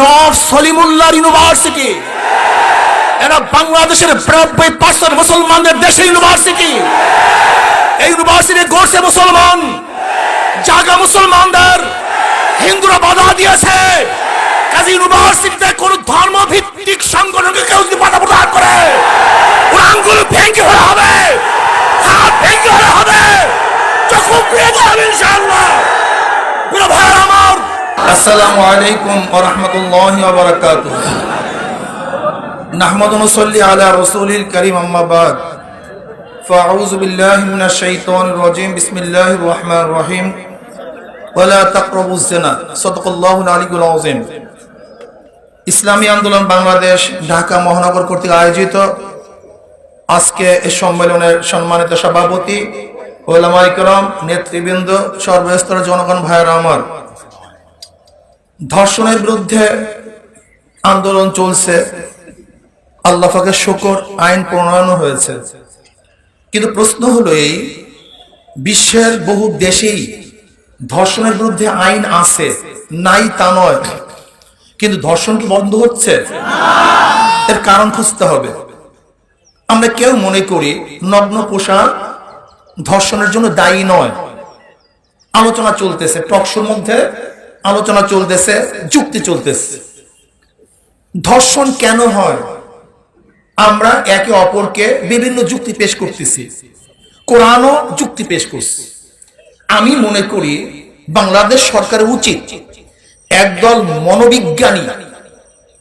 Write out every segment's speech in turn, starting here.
নফ Salimullah university. বাংলাদেশের বিরানব্বই percent মুসলমানদের দেশের ইউনিভার্সিটি। এই ইউনিভার্সিটি গড়ছে মুসলমান। জাগা মুসলমানদের। হিন্দুরা বাধা দিয়েছে। ইউনিভার্সিটিতে কোন ধর্ম ভিত্তিক সংগঠনকে কেউ যদি বাধা প্রদান করে, ওর আঙ্গুল ভেঙে হবে হাত ভেঙে হলে হবে চক্ষু ফিরে যাবে ইনশাআল্লাহ প্রিয় ভাইয়ের আমার আসসালামু আলাইকুম ওয়া রাহমাতুল্লাহি ওয়া বারাকাতুহু। নাহমাদু নুসাল্লি আলা রাসূলিল কারীম, আম্মা বাদ। ফাআউযু বিল্লাহি মিনাশ শাইতানির রাজীম, বিসমিল্লাহির রহমানির রহিম। ওয়ালা তাকরাবুজ জিনা সাদাকাল্লাহুল আলিয়্যুল আযীম। ইসলামী আন্দোলন বাংলাদেশ, ঢাকা মহানগর কর্তৃক আয়োজিত। আজকে এই সম্মেলনের সম্মানিত সভাপতি ওলামা ইকরাম নেতৃবৃন্দ, সর্বস্তরের জনগণ ভাইয়েরা আমার। ধর্ষণের বিরুদ্ধে আন্দোলন চলছে। আল্লাহ ফাঁকের শকর, আইন প্রণয়ন হয়েছে। কিন্তু প্রশ্ন হলো এই, বিশ্বের বহু দেশেই ধর্ষণের বিরুদ্ধে আইন আছে, নাই তা নয়। কিন্তু ধর্ষণ কি বন্ধ হচ্ছে? এর কারণ খুঁজতে হবে। আমরা কেউ মনে করি নগ্ন পোশাক ধর্ষণের জন্য দায়ী নয়। আলোচনা চলতেছে টকশোর মধ্যে আলোচনা চলতেছে, যুক্তি চলতেছে। ধর্ষণ কেন হয়? আমরা একে অপরকে বিভিন্ন যুক্তি পেশ করতেছি। কোরআনও যুক্তি পেশ করছি। আমি মনে করি বাংলাদেশ সরকারের উচিত একদল মনোবিজ্ঞানী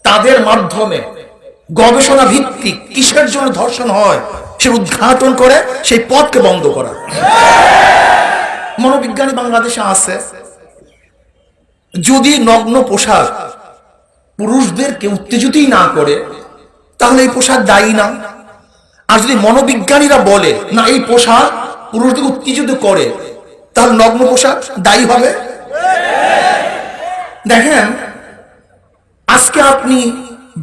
তাদের মাধ্যমে গবেষণা ভিত্তিক কিসের জন্য ধর্ষণ হয় সে উদ্ঘাটন করে, সেই পথকে বন্ধ করা। মনোবিজ্ঞানী বাংলাদেশে আছে। যদি নগ্ন পোশাক পুরুষদেরকে উত্তেজিতই না করে, তাহলে এই পোশাক দায়ী না। আর যদি মনোবিজ্ঞানীরা বলে, না, এই পোশাক পুরুষদের উত্তেজিত করে, তাহলে নগ্ন পোশাক দায়ী হবে? দেখেন, আজকে আপনি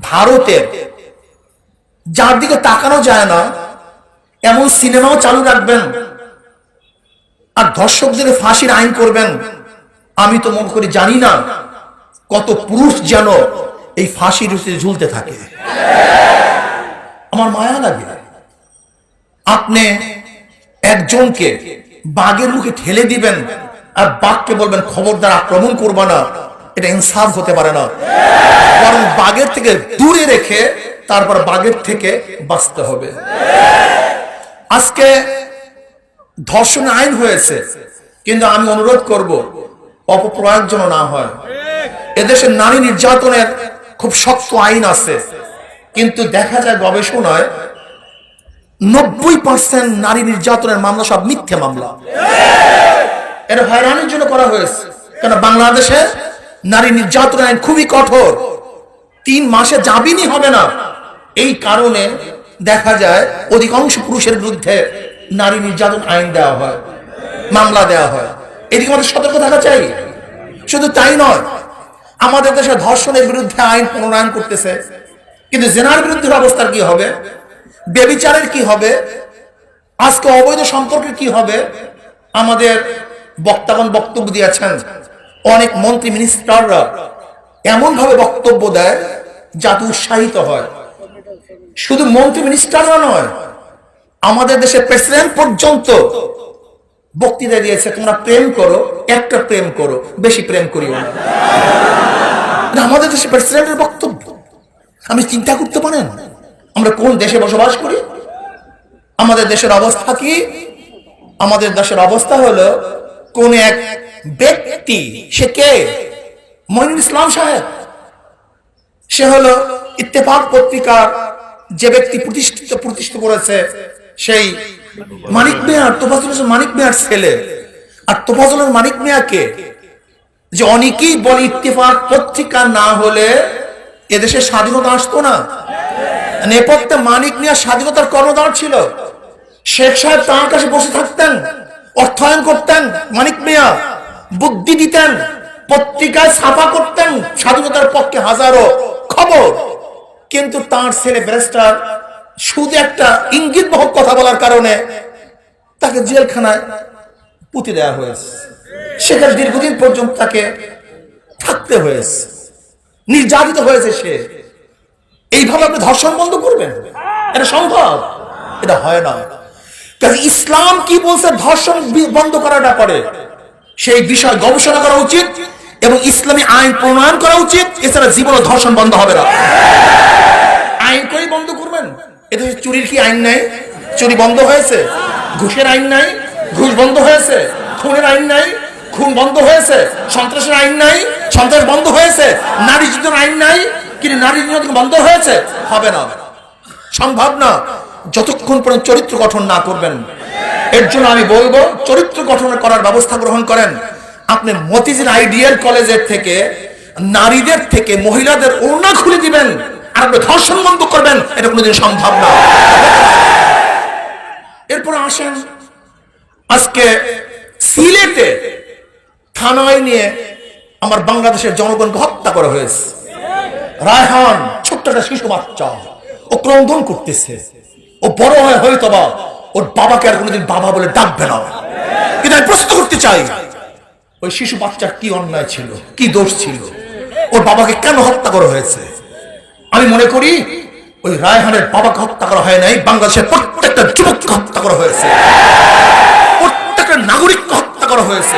ভারতের যার দিকে তাকানো যায় না, এমন সিনেমাও চালু রাখবেন, আর ধর্ষকদের ফাঁসির আইন করবেন আমি তো মনে করি জানি না কত পুরুষ যেন এই ফাঁসির রুচিতে ঝুলতে থাকে। আমার মায়া লাগে। আপনি একজনকে বাঘের মুখে ঠেলে দিবেন আর বাঘকে বলবেন, খবরদার, আক্রমণ করবা না। এটা ইনসাফ হতে পারে না। বরং বাঘের থেকে দূরে রেখে তারপর বাঘের থেকে বাঁচতে হবে। আজকে ধর্ষণ আইন হয়েছে, কিন্তু আমি অনুরোধ করব অপপ্রয়োগ যেন না হয়। এদেশের নারী নির্যাতনের খুব শক্ত আইন আছে। কিন্তু দেখা যায় গবেষণায় নব্বই পার্সেন্ট নারী নির্যাতনের মামলা সব মিথ্যে মামলা। এটা হয়রানির জন্য করা হয়েছে। কেন বাংলাদেশে নারী নির্যাতন আইন খুবই কঠোর। তিন মাসে জামিনই হবে না। এই কারণে দেখা যায় অধিকাংশ পুরুষের বিরুদ্ধে নারী নির্যাতন আইন দেওয়া হয়, মামলা দেওয়া হয়। এদিকে আমাদের সতর্ক থাকা চাই। শুধু তাই নয়, আমাদের দেশে ধর্ষণের বিরুদ্ধে আইন প্রণয়ন করতেছে। কিন্তু জেনার বিরুদ্ধে অবস্থার কি হবে? বেবিচারের কি হবে? আজকে অবৈধ সম্পর্কে কি হবে? আমাদের বক্তাগণ বক্তব্য দিয়েছেন, অনেক মন্ত্রী মিনিস্টাররা এমন ভাবে বক্তব্য দেয় যাতে উৎসাহিত হয়। শুধু মন্ত্রী মিনিস্টাররা নয়, আমাদের দেশের প্রেসিডেন্ট পর্যন্ত বক্তৃতা দিয়েছে, তোমরা প্রেম করো, একটা প্রেম করো, বেশি প্রেম করিও না। আমাদের দেশের প্রেসিডেন্টের বক্তব্য। আমি চিন্তা করতে পারেন, আমরা কোন দেশে বসবাস করি? আমাদের দেশের অবস্থা কি? আমাদের দেশের অবস্থা হলো, কোন এক ব্যক্তি, সে কে? মইনুল ইসলাম সাহেব। সে হলো ইত্তেফাক পত্রিকার যে ব্যক্তি প্রতিষ্ঠিত প্রতিষ্ঠিত করেছে, সেই মানিক মেয়ার তোফাজুল হোসেন, মানিক মেয়ার ছেলে। আর তোফাজুলের মানিক মেয়াকে যে অনেকেই বলে ইত্তেফাক পত্রিকা না হলে এদেশে স্বাধীনতা আসতো না। নেপথ্যে মানিক মিয়া স্বাধীনতার কর্ণধার ছিল। শেখ সাহেব তার কাছে বসে থাকতেন, অর্থায়ন করতেন, মানিক মিয়া বুদ্ধি দিতেন, পত্রিকায় ছাপা করতেন, স্বাধীনতার পক্ষে হাজারো খবর। কিন্তু তার ছেলে ব্যারিস্টার শুধু একটা ইঙ্গিত বহক কথা বলার কারণে তাকে জেলখানায় পুঁতে দেওয়া হয়েছে। সেখানে দীর্ঘদিন পর্যন্ত তাকে থাকতে হয়েছে। নির্যাতিত হয়েছে সে। এইভাবে আপনি ধর্ষণ বন্ধ করবেন? এটা সম্ভব? এটা হয় না। ইসলাম কি বলছে ধর্ষণ বন্ধ করার ব্যাপারে সেই বিষয় গবেষণা করা উচিত এবং ইসলামী আইন প্রণয়ন করা উচিত। এছাড়া জীবনে ধর্ষণ বন্ধ হবে না। আইন করে বন্ধ করবেন এদেশে চুরির কি আইন নাই? চুরি বন্ধ হয়েছে? ঘুষের আইন নাই? ঘুষ বন্ধ হয়েছে? খুনের আইন নাই? খুন বন্ধ হয়েছে? সন্ত্রাসের আইন নাই? সন্ত্রাস বন্ধ হয়েছে? নারী যুদ্ধের আইন নাই? কিন্তু নারী নির্যাতন বন্ধ হয়েছে? হবে না। সম্ভব না। যতক্ষণ পর্যন্ত চরিত্র গঠন না করবেন, এর জন্য আমি বলব, চরিত্র গঠন করার ব্যবস্থা গ্রহণ করেন। আপনি মতিঝিল আইডিয়াল কলেজের থেকে নারীদের থেকে মহিলাদের ওড়না খুলে দিবেন। ধর্ষণ বন্ধ করবেন, এটা কোনোদিন সম্ভব না। এরপর আসেন, আজকে সিলেটে থানায় নিয়ে আমার বাংলাদেশের জনগণকে হত্যা করা হয়েছে। রায়হান ছোট্ট একটা শিশু বাচ্চা, ও ক্রন্দন করতেছে। ও বড় হয় হয়তো বা ওর বাবাকে আর কোনোদিন বাবা বলে ডাকবে না। কিন্তু আমি প্রশ্ন করতে চাই, ওই শিশু বাচ্চার কি অন্যায় ছিল, কি দোষ ছিল? ওর বাবাকে কেন হত্যা করা হয়েছে? আমি মনে করি ওই রায়হানের বাবাকে হত্যা করা হয় নাই, বাংলাদেশের প্রত্যেকটা যুবককে হত্যা করা হয়েছে। প্রত্যেকটা নাগরিককে হত্যা করা হয়েছে।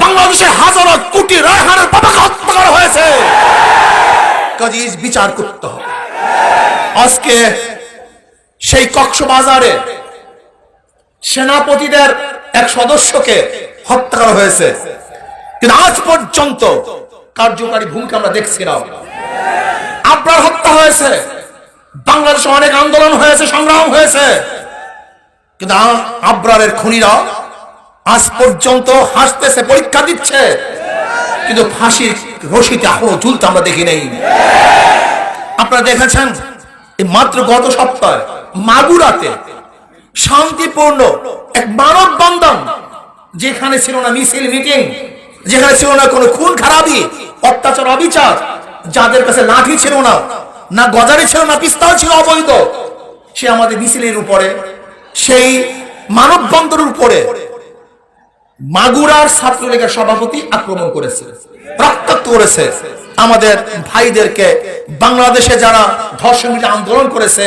বাংলাদেশের হাজারো কোটি রায়হানের বাবাকে হত্যা করা হয়েছে। কাজে বিচার করতে হবে। আজকে সেই কক্সবাজারে সেনাপতিদের এক সদস্যকে হত্যা করা হয়েছে। কিন্তু আজ পর্যন্ত কার্যকারী ভূমিকা আমরা দেখছি না। আবরার হত্যা হয়েছে। বাংলাদেশে অনেক আন্দোলন হয়েছে, সংগ্রাম হয়েছে। কিন্তু আবরারের খুনিরা আজ পর্যন্ত হাসতেছে, পরীক্ষা দিচ্ছে। কিন্তু ফাঁসির রশিতে এখনও ঝুলতে আমরা দেখি নেই। আপনারা দেখেছেন মাত্র গত সপ্তাহে মাগুরাতে শান্তিপূর্ণ এক মানব বন্ধন, যেখানে ছিল না মিছিল, মিটিং, যেখানে ছিল না কোনো খুন, খারাপি, অত্যাচার, অবিচার যাদের কাছে লাঠি ছিল না না গজারি ছিল, না পিস্তল ছিল, অবৈধ, সে আমাদের মিছিলের উপরে, সেই মানববন্ধনের উপরে মাগুরার ছাত্রলীগের সভাপতি আক্রমণ করেছে, রক্তাক্ত করেছে। আমাদের ভাইদেরকে বাংলাদেশে যারা ধর্ষণ আন্দোলন করেছে,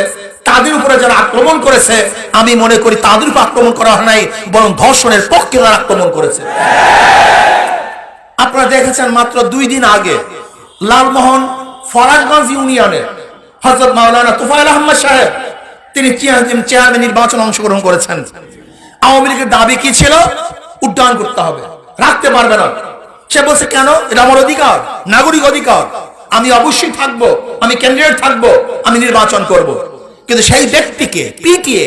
তাদের উপরে যারা আক্রমণ করেছে, আমি মনে করি তাদের উপর আক্রমণ করা হয় নাই, বরং ধর্ষণের পক্ষে তারা আক্রমণ করেছে। আপনারা দেখেছেন মাত্র দুই দিন আগে লালমোহন ফরাজগঞ্জ ইউনিয়নে হজরত মাওলানা তুফাইল আহমদ সাহেব, তিনি চেয়ারম্যান নির্বাচন অংশগ্রহণ করেছেন। আওয়ামী লীগের দাবি কি ছিল? উড্ডয়ন করতে হবে। রাখতে পারবে না। সে বলছে, কেন? এটা আমার অধিকার, নাগরিক অধিকার। আমি অবশ্যই থাকব, আমি ক্যান্ডিডেট থাকব, আমি নির্বাচন করব। কিন্তু সেই ব্যক্তিকে পিটিয়ে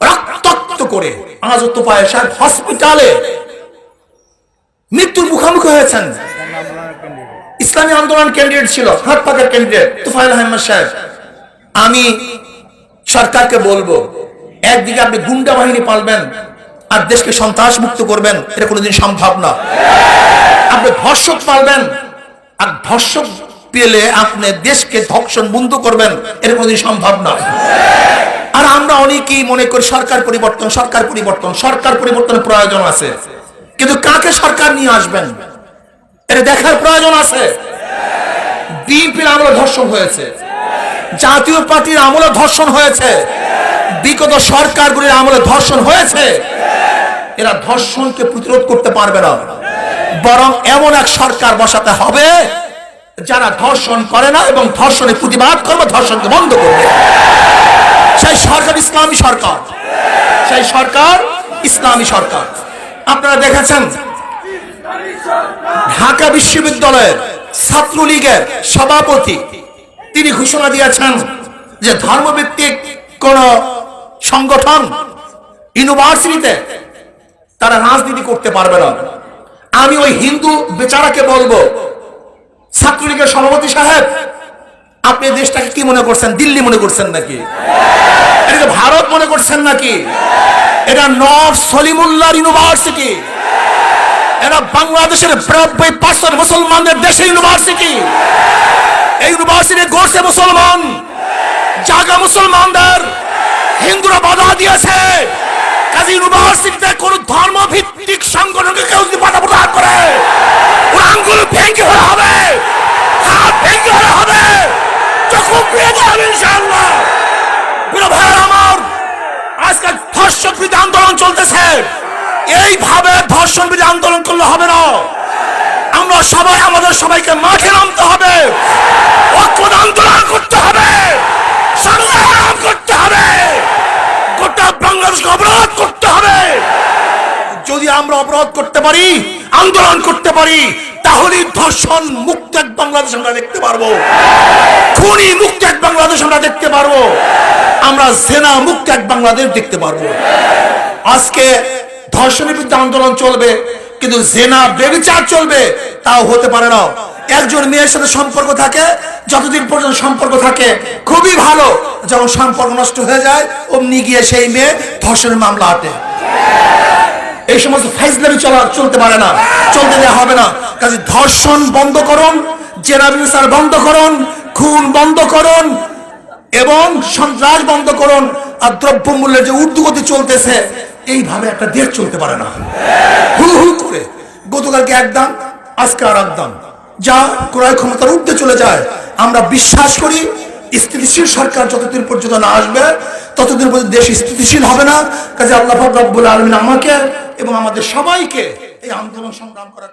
রক্তাক্ত করে আজ তোপায় সাহেব হসপিটালে মৃত্যুর মুখোমুখি হয়েছেন। ইসলামী আন্দোলন ক্যান্ডিডেট ছিল, হাত ক্যান্ডিডেট তুফাইল আহমদ সাহেব। আমি সরকারকে বলব, একদিকে আপনি গুন্ডা বাহিনী পালবেন আর দেশকে সন্ত্রাস মুক্ত করবেন, এটা কোনোদিন সম্ভব না। আপনি ধর্ষক পালবেন, আর ধর্ষক পেলে আপনি দেশকে ধর্ষণ বন্ধ করবেন, এটা কোনোদিন সম্ভব না। আর আমরা অনেকেই মনে করি সরকার পরিবর্তন সরকার পরিবর্তন, সরকার পরিবর্তনের প্রয়োজন আছে। কিন্তু কাকে সরকার নিয়ে আসবেন? এটা দেখার প্রয়োজন আছে। বিএনপির আমলে ধর্ষণ হয়েছে। জাতীয় পার্টির আমলে ধর্ষণ হয়েছে। বিগত সরকারগুলির আমলে ধর্ষণ হয়েছে। এরা ধর্ষণকে প্রতিরোধ করতে পারবে না। বরং এমন এক সরকার বসাতে হবে, যারা ধর্ষণ করে না এবং ধর্ষণের প্রতিবাদ করবে, ধর্ষণকে বন্ধ করবে। সেই সরকার ইসলামী সরকার। সেই সরকার ইসলামী সরকার। আপনারা দেখেছেন ঢাকা বিশ্ববিদ্যালয়ের ছাত্রলীগের সভাপতি, তিনি ঘোষণা দিয়েছেন যে ধর্মভিত্তিক কোন সংগঠন ইউনিভার্সিটিতে তারা রাজনীতি করতে পারবে না। আমি ওই হিন্দু বেচারাকে বলব, ছাত্রলীগের সভাপতি সাহেব, আপনি দেশটাকে কি মনে করছেন? দিল্লি মনে করছেন নাকি? এটাকে ভারত মনে করছেন নাকি? এটা নর্থ সলিমুল্লাহ ইউনিভার্সিটি। এরা বাংলাদেশের নব্বই পার্সেন্ট মুসলমানদের দেশের ইউনিভার্সিটি। এই ইউনিভার্সিটি গড়ছে মুসলমান। জাগা মুসলমানদের। হিন্দুরা বাধা দিয়েছে। কাজে ইউনিভার্সিটিতে কোন সংগঠনকে যদি করে হবে। প্রিয় ভাইয়ের আমার, আজকে ধর্ষক বিরোধী আন্দোলন চলতেছে। এইভাবে ধর্ষণ বিরোধী আন্দোলন করলে হবে না। আমরা সবাই, আমাদের সবাইকে মাঠে নামতে হবে। ঐক্যবদ্ধ আন্দোলন করতে হবে। করতে হবে। গোটা বাংলাদেশকে অবরোধ করতে হবে। যদি আমরা অবরোধ করতে পারি, আন্দোলন করতে পারি, তাহলে ধর্ষণ মুক্ত এক বাংলাদেশ আমরা দেখতে পারব। খুনি মুক্ত এক বাংলাদেশ আমরা দেখতে পারব। আমরা সেনা মুক্ত এক বাংলাদেশ দেখতে পারব। আজকে ধর্ষণের বিরুদ্ধে আন্দোলন চলবে, কিন্তু জেনা বেবিচার চলবে, তাও হতে পারে না। একজন মেয়ের সাথে সম্পর্ক থাকে, যতদিন পর্যন্ত সম্পর্ক থাকে, খুবই ভালো। যখন সম্পর্ক নষ্ট হয়ে যায়, অমনি গিয়ে সেই মেয়ে ধর্ষণের মামলা আটে এই সমস্ত ফাইজলামি চলা, চলতে পারে না, চলতে দেওয়া হবে না। কাজে ধর্ষণ বন্ধ করুন, জেনা বিচার বন্ধ করুন, খুন বন্ধ করুন, এবং সন্ত্রাস বন্ধ করুন, আর দ্রব্যমূল্যের যে উর্দুগতি চলতেছে এইভাবে একটা দেশ চলতে পারে না। হু হু করে গতকালকে এক দাম, আজকে আর এক দাম। যা ক্রয় ক্ষমতার ঊর্ধ্বে চলে যায়। আমরা বিশ্বাস করি, স্থিতিশীল সরকার যতদিন পর্যন্ত না আসবে, ততদিন পর্যন্ত দেশ স্থিতিশীল হবে না। কাজে আল্লাহ রব্বুল আলমিন আমাকে এবং আমাদের সবাইকে এই আন্দোলন সংগ্রাম করার